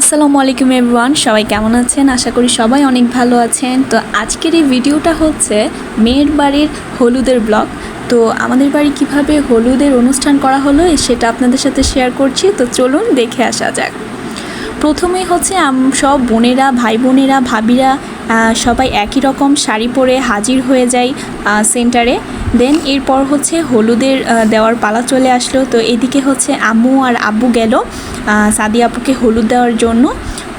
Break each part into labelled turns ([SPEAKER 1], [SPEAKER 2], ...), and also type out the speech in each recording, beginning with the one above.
[SPEAKER 1] আসসালামু আলাইকুম এভরিওয়ান, সবাই কেমন আছেন? আশা করি সবাই অনেক ভালো আছেন। তো আজকের এই ভিডিওটা হচ্ছে মেয়ের বাড়ির হলুদের ব্লগ। তো আমাদের বাড়ি কীভাবে হলুদের অনুষ্ঠান করা হলো, সেটা আপনাদের সাথে শেয়ার করছি। তো চলুন দেখে আসা যাক। প্রথমে হচ্ছে সব বোনেরা ভাই বোনেরা ভাবিরা সবাই একই রকম শাড়ি পরে হাজির হয়ে যায় সেন্টারে দেন এরপর হচ্ছে হলুদের দেওয়ার পালা চলে আসলো। তো এদিকে হচ্ছে আম্মু আর আব্বু গেল সাদি আপুকে হলুদ দেওয়ার জন্য।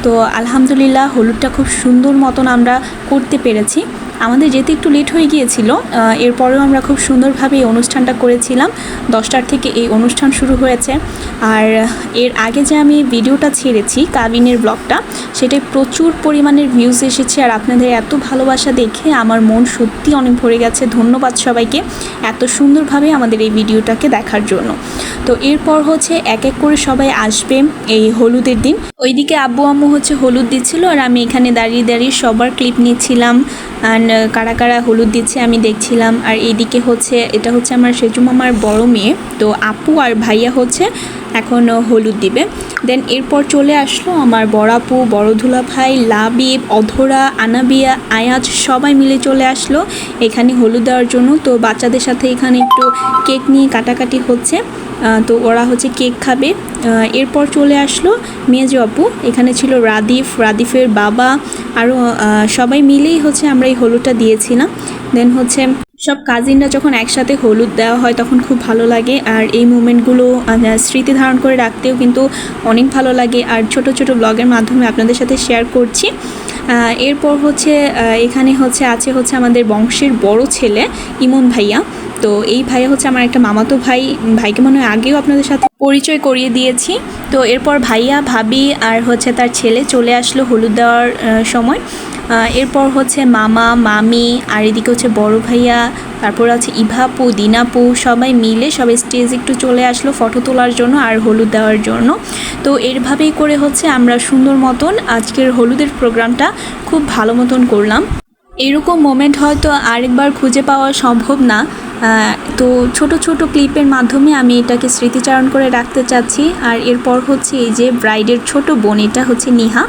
[SPEAKER 1] তো আলহামদুলিল্লাহ হলুদটা খুব সুন্দর মতন আমরা করতে পেরেছি। আমাদের যেতে একটু লেট হয়ে গিয়েছিল এরপরেও আমরা খুব সুন্দরভাবে এই অনুষ্ঠানটা করেছিলাম। দশটার থেকে এই অনুষ্ঠান শুরু হয়েছে। আর এর আগে যে আমি ভিডিওটা ছেড়েছি, কাবিনের ব্লগটা, সেটায় প্রচুর পরিমাণের ভিউজ এসেছে। আর আপনাদের এত ভালোবাসা দেখে আমার মন সত্যি অনেক ভরে গেছে। ধন্যবাদ সবাইকে এত সুন্দরভাবে আমাদের এই ভিডিওটাকে দেখার জন্য। তো এরপর হচ্ছে এক এক করে সবাই আসবে এই হলুদের দিন। ওইদিকে আব্বু আম্মু হচ্ছে হলুদ দিচ্ছিল আর আমি এখানে দাঁড়িয়ে দাঁড়িয়ে সবার ক্লিপ নিচ্ছিলাম অ্যান্ড কারা কারা হলুদ দিচ্ছে আমি দেখছিলাম। আর এইদিকে হচ্ছে, এটা হচ্ছে আমার সেজু মামার বড় মেয়ে। তো আপু আর ভাইয়া হচ্ছে এখন হলুদ দিবে। দেন এরপর চলে আসলো আমার বড় বড়ধুলা বড় ধুলা ভাই, লাবিব, অধরা, আনাবিয়া, আয়াজ, সবাই মিলে চলে আসলো এখানে হলুদ দেওয়ার জন্য। তো বাচ্চাদের সাথে এখানে একটু কেক নিয়ে কাটাকাটি হচ্ছে। তো ওরা হচ্ছে কেক খাবে। এরপর চলে আসলো মেজো আপু। এখানে ছিল রাদিফ, রাদিফের বাবা। আরও সবাই মিলেই হচ্ছে আমরা এই হলুদটা দিয়েছিলাম। দেন হচ্ছে সব কাজিনরা যখন একসাথে হলুদ দেওয়া হয় তখন খুব ভালো লাগে। আর এই মুমেন্টগুলো স্মৃতি ধারণ করে রাখতেও কিন্তু অনেক ভালো লাগে। আর ছোট ছোট ব্লগের মাধ্যমে আপনাদের সাথে শেয়ার করছি। এরপর হচ্ছে এখানে হচ্ছে, আছে হচ্ছে আমাদের বংশের বড় ছেলে ইমন ভাইয়া। তো এই ভাইয়া হচ্ছে আমার একটা মামাতো ভাই। ভাইকে মনে হয় আগেও আপনাদের সাথে পরিচয় করিয়ে দিয়েছি। তো এরপর ভাইয়া, ভাবি আর হচ্ছে তার ছেলে চলে আসলো হলুদ দেওয়ার সময়। এরপর হচ্ছে মামা, মামি, আর এদিকে হচ্ছে বড় ভাইয়া, তারপর আছে ইভাপু, দিনাপু, সবাই মিলে সবাই স্টেজ একটু চলে আসলো ফটো তোলার জন্য আর হলুদ দেওয়ার জন্য। তো এরভাবেই করে হচ্ছে আমরা সুন্দর মতন আজকের হলুদের প্রোগ্রামটা খুব ভালো মতন করলাম। এরকম মোমেন্ট হয়তো আরেকবার খুঁজে পাওয়া সম্ভব না। তো ছোট ছোট ক্লিপের মাধ্যমে আমি এটাকে স্মৃতিচারণ করে রাখতে চাচ্ছি। আর এরপর হচ্ছে এই যে ব্রাইডের ছোট বোন, এটা হচ্ছে নিহা।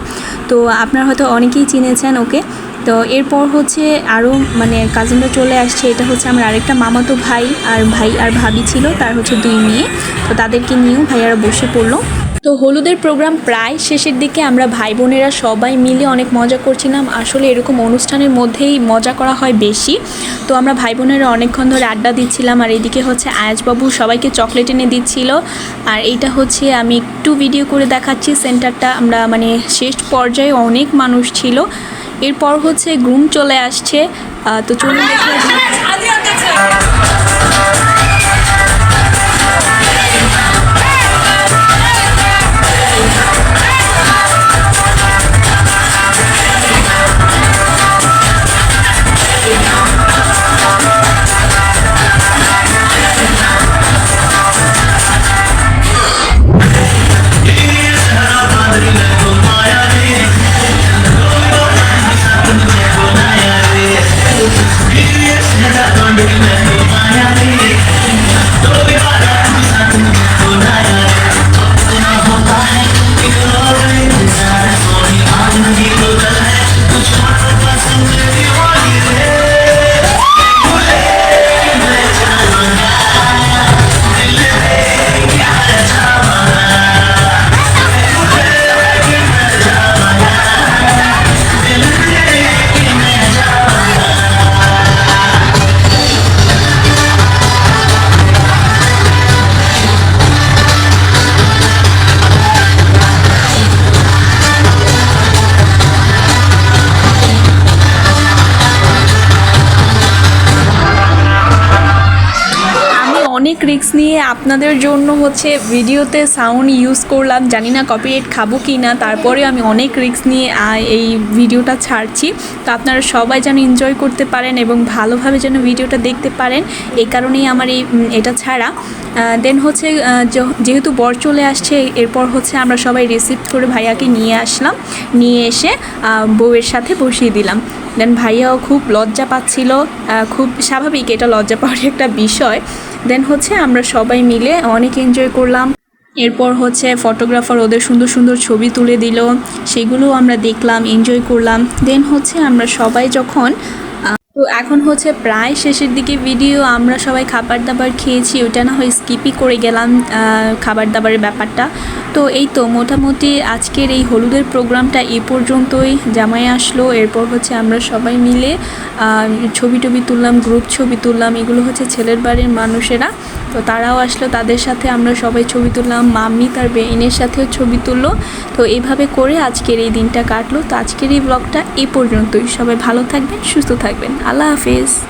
[SPEAKER 1] তো আপনারা হয়তো অনেকেই চিনেছেন ওকে। তো এরপর হচ্ছে আরও মানে কাজিনরা চলে আসছে। এটা হচ্ছে আমার আরেকটা মামাতো ভাই, আর ভাই আর ভাবি ছিল, তার হচ্ছে দুই মেয়ে। তো তাদেরকে নিয়েও ভাইয়ারা বসে পড়ল। তো হলুদের প্রোগ্রাম প্রায় শেষের দিকে আমরা ভাই বোনেরা সবাই মিলে অনেক মজা করছিলাম। আসলে এরকম অনুষ্ঠানের মধ্যেই মজা করা হয় বেশি। তো আমরা ভাই বোনেরা অনেকক্ষণ ধরে আড্ডা দিচ্ছিলাম আর এদিকে হচ্ছে আয়াজবাবু সবাইকে চকলেট এনে দিচ্ছিল। আর এইটা হচ্ছে আমি একটু ভিডিও করে দেখাচ্ছি, সেন্টারটা আমরা মানে শেষ পর্যায়ে অনেক মানুষ ছিল। এরপর হচ্ছে গ্রুম চলে আসছে। তো চলুন দেখে। অনেক রিস্ক নিয়ে আপনাদের জন্য হচ্ছে ভিডিওতে সাউন্ড ইউজ করলাম। জানি না কপিরাইট খাব কি না তারপরে আমি অনেক রিস্ক নিয়ে এই ভিডিওটা ছাড়ছি। তো আপনারা সবাই যেন এনজয় করতে পারেন এবং ভালোভাবে যেন ভিডিওটা দেখতে পারেন এই কারণেই আমার এই এটা ছাড়া। দেন হচ্ছে যেহেতু বর চলে আসছে, এরপর হচ্ছে আমরা সবাই রিসিভ করে ভাইয়াকে নিয়ে আসলাম। নিয়ে এসে বউয়ের সাথে বসিয়ে দিলাম। দেন ভাইয়াও খুব লজ্জা পাচ্ছিল খুব স্বাভাবিক এটা লজ্জা পাওয়ার একটা বিষয়। দেন হচ্ছে আমরা সবাই মিলে অনেক এনজয় করলাম। এরপর হচ্ছে ফটোগ্রাফার ওদের সুন্দর সুন্দর ছবি তুলে দিল। সেগুলো আমরা দেখলাম এনজয় করলাম। দেন হচ্ছে আমরা সবাই যখন তো এখন হচ্ছে প্রায় শেষের দিকে ভিডিও আমরা সবাই খাবার দাবার খেয়েছি ওটা না হয় স্কিপই করে গেলাম খাবার দাবারের ব্যাপারটা। তো এই তো মোটামুটি আজকের এই হলুদের প্রোগ্রামটা এ পর্যন্তই, জামাই আসলো, এরপর হচ্ছে আমরা সবাই মিলে ছবি টবি তুললাম গ্রুপ ছবি তুললাম, এগুলো হচ্ছে ছেলের বাড়ির মানুষেরা। তো তারাও আসলো, তাদের সাথে আমরা সবাই ছবি তুললাম, মাম্মি তার বেইনের সাথেও ছবি তুললো। তো এইভাবে করে আজকের এই দিনটা কাটলো। তো আজকের এই ব্লগটা এই পর্যন্তই। সবাই ভালো থাকবেন, সুস্থ থাকবেন। আল্লাহ হাফিজ।